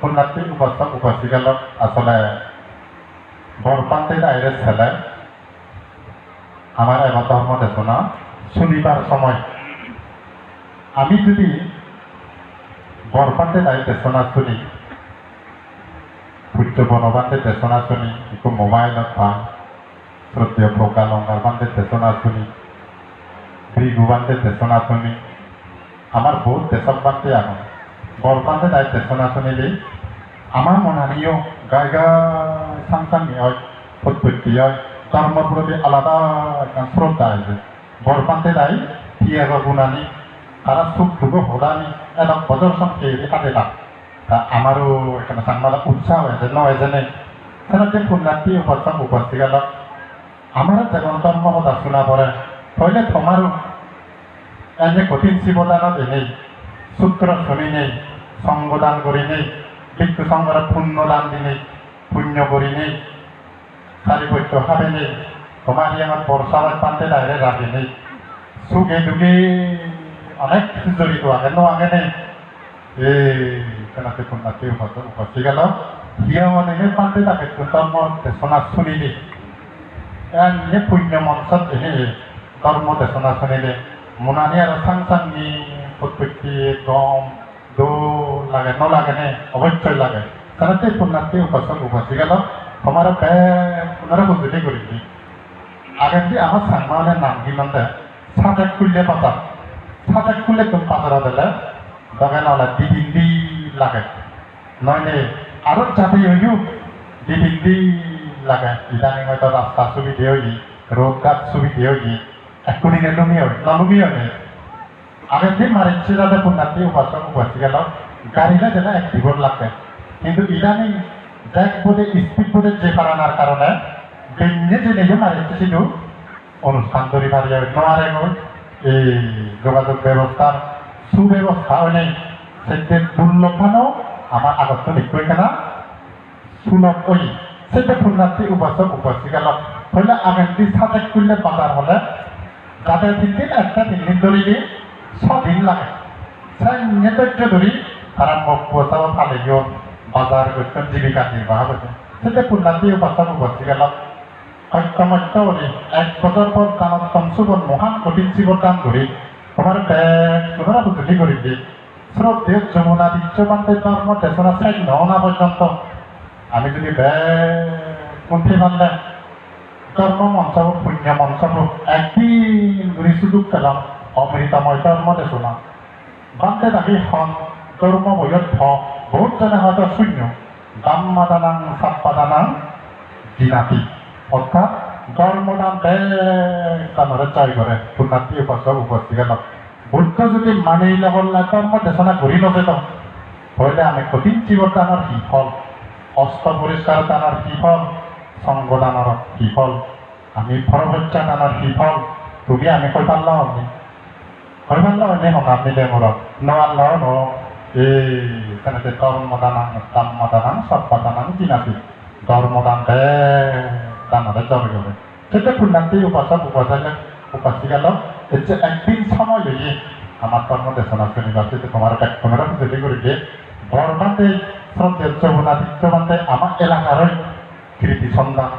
পুণ্যার্থী উপাসক উপাসিকাল আসলে বরপান্তে দায়ের ছেলে। আমার এবার ধর্ম দেশনা শুনিবার সময়। আমি যদি বরপান্তে দায় দেশনা শুনি সূর্য বনবান্তে দেশনা শুনি একটু মোবাইলত পাই শ্রদ্ধেয় প্রকালঙ্গার বান্ধে দেশনা শুনি, ভৃগু বান্ধে দেশনা শুনি আমার বহুত দেশক বান্ধে আনো বরপান্তে দায় দেশনা শুনিলে আমার মনানিও গাই গাই সাংসাঙ্গি হয় প্রত্যেকটি হয় ধর্মের প্রতি আলাদা শ্রদ্ধা আছে বরপান্তে দায় টিয়ার গুণানি তারা সুখ দুঃখ হোদানি একদম বজর সঙ্গে কাটে না তা আমারও এখানে সাংবাদিক উৎসাহ হয়েছে নয় জেনে? যে পুণ্যার্থী উপাসক উপস্থিত গেল আমার যেমন ধর্ম কথা শোনা পড়ে হইলে তোমারও এনে কঠিন শিবদানত এনেই সূত্র শুনি নেই সঙ্গদান করি নেই ভিক্ষু সঙ্গরা পুণ্য দান দি নেই পুণ্য করি নেই সারিপত্য খাবে নেই তোমার আমার বর্ষাবার পান্তে ডাইরে রাখি নেই সুখে দুঃখে অনেক কিছু জড়িত আগে ন আগে নেই। এই কেনাতে কন্যাতে উপস্থিত গেল। হিয়া মানে পান্তে তাকে ধর্ম দেশনা শুনিলি। এনে পুণ্য মঞ্চত এনে ধর্ম দেশনা শুনিলে। মোনানি আৰু চাং চাংনি প্ৰত্যেকটি গম দৌ লাগে, নলাগে নে অৱশ্যই লাগে। তাতে পুণ্যার্থী উপাসক উপাসী গেল। তোমার পুনরা বুঝতে করেছি আগে যে আমার সাংমানের নাম কি মানে সাজেক খুললে পাতা। সাজেক খুললে তুমি পাতারা দিলে। দগে নলে দিদিন্দি লাগে। নইলে আরও যাতে হইও দিদিন্দি লাগে। ইদানিং হয়তো রাস্তা সুবিধে হই রোড ঘাট সুবিধে হই এক্ষুনি লুমি হয়, নলুমি হয়। আগে মারিচ্ছে যাতে পুণ্যার্থী উপাসক উপাসী গেল, গাড়িটা যেন অ্যাক্টিভর লাগে কিন্তু ইদানিং দেখ বোধে স্পিড বোধে যে পারানোর কারণে বেঞ্জে যে নিজে মারিচ্ছে শুধু অনুষ্ঠান তৈরি পারি যাবে নোয়ারে এই যোগাযোগ ব্যবস্থার সুব্যবস্থা হলে সেটা দুর্লভানো আমার আগত নিশ্চয় কেনা? সুলভ ওই সেটা পুণ্যার্থী উপাসক উপাসী গেল। হইলে আগামী সাজেক করলে বাজার হলে, যাদের তিন দিন একটা তিন দিন ধরে ছদিন লাগে। সেই ধৈর্য ধরি তারা মুখ বসাব ফালে গিয়ে বাজার করতেন জীবিকা নির্বাহ করতেন সেটা পুণ্যার্থী উপাসক উপাসী গেল সত্যমত্য বলি এক বছর পর কানত্তম সুবন মহান কঠিন জীবন দান করি তোমার ব্যাগ তোমরা বুঝলি করিবি শ্রদ্ধেয় যমুনা বিশ্ববান্তে ধর্ম দেশনা সাইড নহনা পর্যন্ত আমি যদি ব্যাগ কুণ্ঠি বান্ধে ধর্ম মঞ্চব পুণ্য মঞ্চব একদিন ঘুরি সুযোগ পেলাম। অমৃতময় ধর্ম দেশনা বান্ধে থাকি হন ধর্ম বয়ত ভ বহুত জনে হয়তো শূন্য। দাম্মাদানাং সাপ্পাদানাং জিনাতি। অর্থাৎ ধর্মদান কানরে জয় করে পুণ্যার্থী উপাসক উপস্থিত গেল বুদ্ধ যদি মানি লগল ধর্ম দেশনা ঘূৰি নজেত হইলে আমি কঠিন জীবদানৰ বিফল অস্ত পৰিষ্কাৰ দানৰ বিফল সংগদানৰ বিফল আমি ফৰভত্যা দানৰ বিফল তুমি আমি কৈ পাৰলা হনি কৈ পাৰলা হনি সমাপ নিলে মূৰত নোৱাৰলা ন এই তেনেকে কৰ্মদানাং দাম্মদানাং সব্বাদানাং জিনাতি ধর্মদান দানরে জমে গেলে সেটা পুণ্যান্তি উপাসক উপাসক উপাসিকাল হচ্ছে একদিন সময় লেগে আমার কর্ম দেশনা শনিবাসীতে তোমার ব্যাখ্যানেরা বুঝতে করে দিয়ে বর্মাতে শ্রদ্ধেয় যমুনাদিত্য বান্ধে আমার এলাকারই কৃতি সন্ধান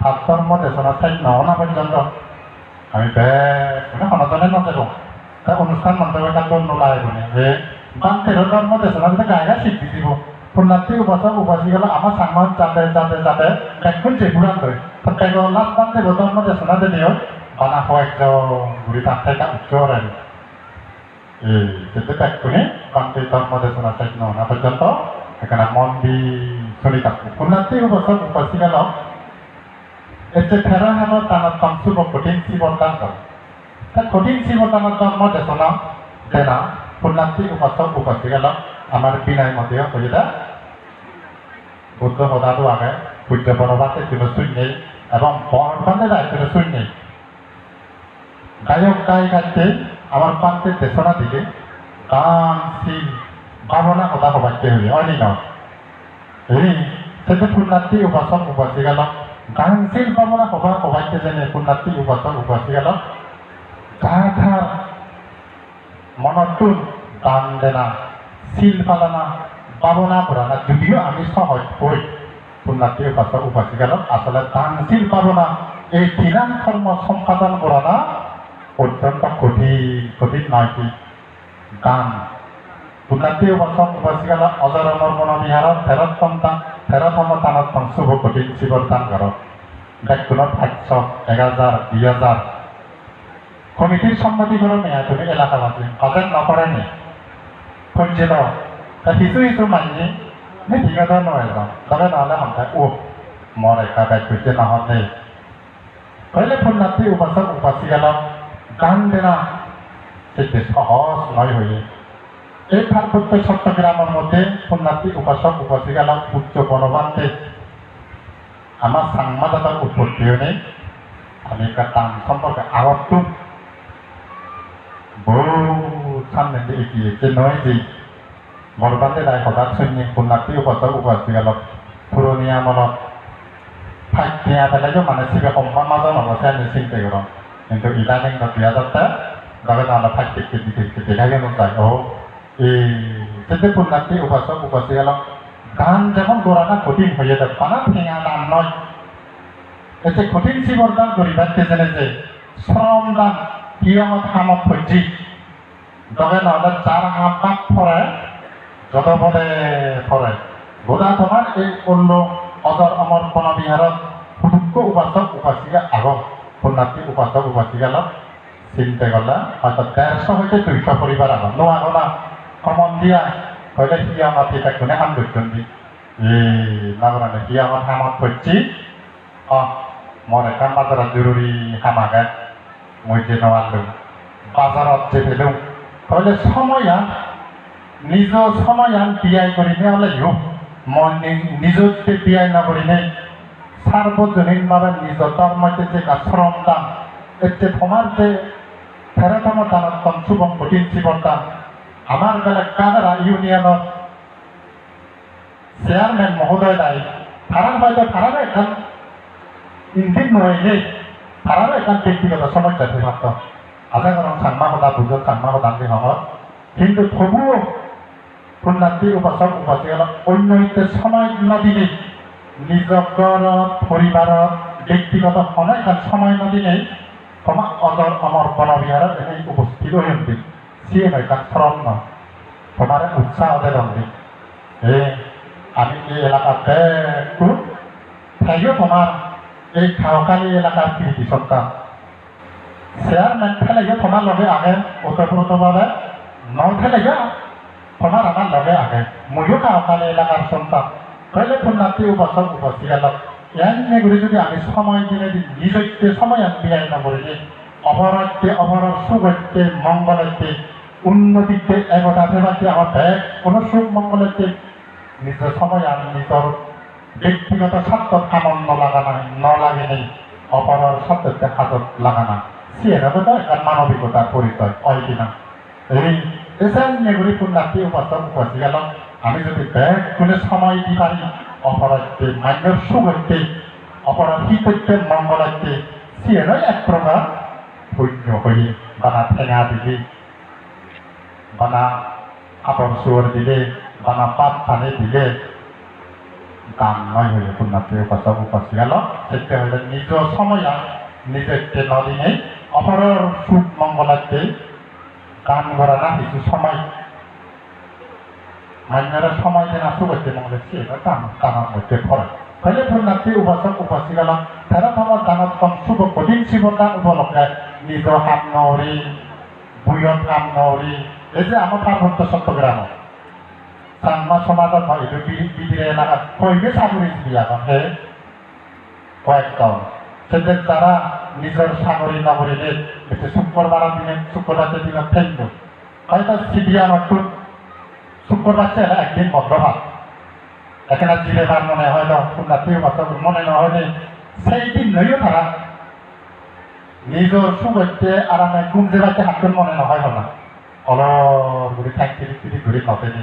তার কর্ম দেশনা সাইড নহনা পর্যন্ত আমি ব্যাগ সনাতনে নজর তা অনুষ্ঠান মন্ত্রী কাল নোলায় বলে হে বান্ধের কর্ম দেশনা যদি গায়ে স্বীকৃতি দিব। পুণ্যার্থী উপাসক উপাসী গেল আমার সাংমান যাতে যাতে যাতে ব্যাকুল যে ঘুরান ধরে তাই লাস্ট মধ্যে শোনা যে দিও। বানা হয় ঘুরি তার থেকে উচ্চ রে এই কিন্তু ব্যাকুলে বান্ধে ধর্ম দেশনা চাই না পর্যন্ত এখানে মন দি শুনি থাকব পুণ্যার্থী উপাসক উপাসী গেল এতে ফেরা হেন টানার তামসুব কঠিন শিবদান করে তা কঠিন শিবদানের ধর্ম দেশনা দেনা পুণ্যার্থী উপাসক উপাসী গেল আমার বিনয় মতে কইলা বুদ্ধ সদাটো আগে সূর্য বনবাসে কোনো শূন্য এবং বনবাসে যায় শূন্য গায়ক গায়িকাকে আমার পান্তে দেশনা দিলে গান শিল ভাবনা কথা সবাইকে হইলে অনি ন এই সেটা পুণ্যার্থী উপাসক উপাসী গেল গান শিল ভাবনা সভা সবাইকে যেনে পুণ্যার্থী উপাসক উপাসী গাথার মনতুন গান দেনা শিল পালানা পাবো না করা না যদিও আমি সহজ হই পুণ্যার্থী উপাসক উপাসিকারক আসলে দানশীল পাবো না এই তিনান কর্ম সম্পাদন করা না অত্যন্ত কঠিন কঠিন নয় কি? দান। পুণ্যার্থী উপাসক উপাসিকারক অজরমর মনোবিহারত ফেরতম দান ফেরতম দানতম শুভ কঠিন শিবর দান করক ব্যাকুলত সাতশো, এক হাজার দুই হাজার কমিটির সম্মতি করো নেয়া তুমি এলাকাবাসী কাজের নকরেনি খঞ্জিত তা কিছু কিছু মানি নে ঠিক আছে নয় তবে নহলে সন্থায় ও মোৰ একা নহলে হইলে পুণ্যার্থী উপাসক উপাসিকালক গান দেনা। সেটি সহজ নয় হয়ে এই পার্বত্য চট্টগ্রামের মধ্যে পুণ্যার্থী উপাসক উপাসিকালক উচ্চ বনবান্তে। আমার সাংবাদিকতার উৎপত্তিও নেই। আমি একটা টান সম্পর্কে আগতো সামনে এগিয়ে যে নয় যে বরবাদে রায় হঠাৎ সৈন্য পুণ্যার্থী উপাসক উপাসিকালক পুরনিয়া মনত ফাইট দিয়া পেলাইও মানে সিবে সম্ভব মাজৰ নবসে আমি চিন্তা কৰোঁ কিন্তু ইদানিং নদিয়া যাতে লগে নহ'লে ফাইট টিকি টিকি টিকি থাকে নোচাই ও এই যেতে পুণ্যার্থী উপাসক উপাসিকালক গান যেমন গোড়াটা কঠিন হয়ে যায় পানা ভেঙা দান নয় এতে কঠিন শিবর দান করিবার যে শ্রম দান হিয়মত হামত ভজি লগে নহ'লে যাৰ হাত পাক ফৰে যদপদে ফৰে গোদা তোমাৰ এই অন্য অজর অমর বনবিহারত সুযোগ্য উপাসক উপাসিকা আগত পুণ্যার্থী উপাসক উপাসিকালক চিন্তা করলা হয়তো দেড়শো হইতে দুইশো পরিবার আগত নো না, কমন দিয়া হইলে হিয়া মাতি তাক কোনে হাম দুজন দি? এই নাগরানে হিয়া মাত হামত করছি অ মর একান বাজারত জরুরি হামাগে মই যে নওয়ালো বাজারত যে পেলুম হইলে সময়া নিজ সময়য়ান বিয়াই করি নেওয়ালে ইউ মই নি- নিজকে বিয়াই নকৰিলে সার্বজনীনভাৱে নিজতাৰ মধ্যে যে শ্ৰম দান, এতে তোমাৰ যে ফেৰতম দানতম শুভম কঠিন শিৱৰ দান। আমাৰ বেলে কানাড়া ইউনিয়নৰ চেয়ারম্যান মহোদয় নাই। তারার হয়তো তারারও এখন ইঞ্জিন নয় তারারও এখন ব্যক্তিগত সমস্যা আছে মাত্র আধা কারণ সাংমা সদা বুঝত সাংমা সদান্তি সময় কিন্তু তবুও পুণ্যার্থী উপাসক উপাসিকালক অন্য হইতে সময় নদিনে নিজর পরিবারত ব্যক্তিগত অনেক সময় নদিনে তোমার অজর অমর বনবিহারত এনে উপস্থিত হইন্তি সিয়ে নয় কাজ শ্রম তোমার উৎসাহ দেবন্তি এ, আমি এই এলাকাতে থাইও তোমার এই খাওকালি এলাকার কৃতি সন্তান চেয়ারম্যান ফেলাইও তোমার লগে আগে ওতপ্রোতভাবে ন ফেলাইও তোমার আমার লগে আগে। ময়ো খাওকালি এলাকার সন্তান তাহলে পুণ্যার্থী উপাসক উপস্থিতালক এনে করে যদি আমি সময় দিনে দিন নিজকে সময় আমি বিয়াই নকরিলে অপরাধে অপরাধ সুগত্যে মঙ্গলতে উন্নতিতে একতা ফেরাতে আমার ব্যাগ কোনো সুখ মঙ্গলতে নিজ সময় আমি নিজর ব্যক্তিগত স্বার্থ আনন্দ লাগানা, ন লাগে নেই অপরার সত্যতে হাজত লাগানা সিয়ের তো একটা মানবিকতার পরিচয় হয় কিনা এই এসব নেগুড়ি পুণ্যার্থী উপাসক উপাসিকালক আমি যদি ব্যাগ কোনে সময় দি পারি অপরাধকে মান্যর সুগত্যে অপরাধ হিতত্যে মঙ্গলাত্যে সিয়েরই এক প্রকার পুণ্য হয়ে বানা ঠেঙা দিলে, বানা আপন সুর দিলে, বানা পাত পানি দিলে দান নয় হয়ে পুণ্যার্থী উপাসক উপাসিকালক সেটা হলে নিজ সময় নিজেকে নদিনে অপরের সুখ মঙ্গলাত্যে গান করা না কিছু সময় মান্যরা সময় দেন আসু করতে মঙ্গলে সেটা দান দানের মধ্যে পড়ে তাহলে পুণ্যার্থী উপাসক উপাসিকালক তারা তোমার দানত কম শুভ কঠিন শিবদান উপলক্ষে নিজ হাত নরি বুয়ত হাত নরি এই যে আমার পার্বত্য চট্টগ্রাম সাংমা সমাজত হয়। এইটো বিদিৰে এলাকাত কইবে চাকৰি দিয়া হে? কয়েকজন সেদের তারা নিজের চাকরি নকরিলে এতে শুক্রবার দিনে শুক্রবারের দিনে ফেলব। হয়তো সিবিআই নতুন শুক্রবার একদিন বন্ধ ভাত এখানে জিরেবার মনে হয় না পুণ্যার্থীও বছর মনে না হয়নি সেই দিন নইও তারা। নিজের সুগত্যে আরামে ঘুম জেবাতে হাতজন মনে নহয় না। অলপ ঘুরি থাকতে ঘুরি নতেনি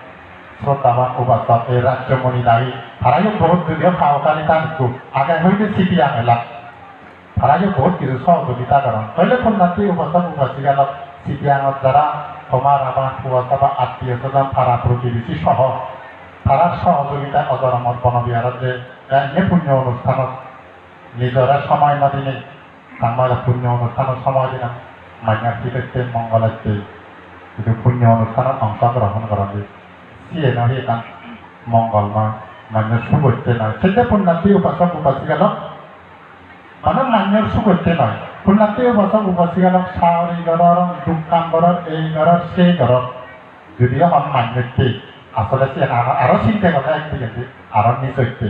শ্রদ্ধাবান উপাসক এই রাজ্যমণি দায়ী তারাইও বহুত যদিও সাহকারিতা নিচ্ছু আগে হইতে সিটি আঙেলা তারাইও বহুত কিছু সহযোগিতা করেন হইলে কন্যাটি উপাসক উপাসিকালক সিটি আঙত যারা তোমার আমার কুয়াশা আত্মীয় স্বজন তারা প্রতিবেশী সহ তারা সহযোগিতা অজর আমার বনবিহারত যে পুণ্য অনুষ্ঠানত নিজরা সময় নদিনে আমার পুণ্য অনুষ্ঠানত সময় দিলাম মাইনার্থী দেখতে মঙ্গলাচ্ছে কিন্তু পুণ্য অনুষ্ঠানত অংশগ্রহণ করা যায় সিয়ে নহে কান মঙ্গলময় মানে সুগত্যে নয় সেটা পুণ্যার্থী উপাসক উপাসিকালক মানে মান্যর সুগত্যে নয় পুণ্যার্থী উপাসক উপাসিকালক সাউরি ঘৰৰ দুকান ঘৰৰ এই ঘৰৰ সেই ঘৰৰ যদিও আমার মান্যতে আসলে সে আরও চিন্তা কথা একদিকে আরও নিচে